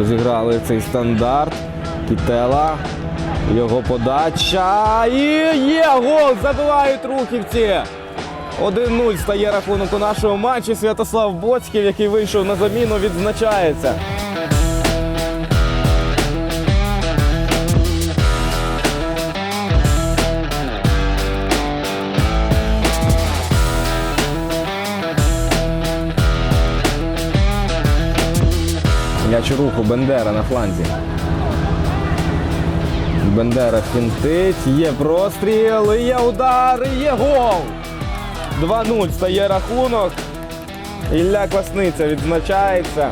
Розіграли цей стандарт. Кітела. Його подача. І є гол! Забивають рухівці. 1-0 стає рахунок у нашому матчі. Святослав Боцьків, який вийшов на заміну, відзначається. М'яч руху Бендера на фланзі. Бендера фінтить, є простріл, є удар, є гол. 2-0 стає рахунок. Ілля Квасниця відзначається.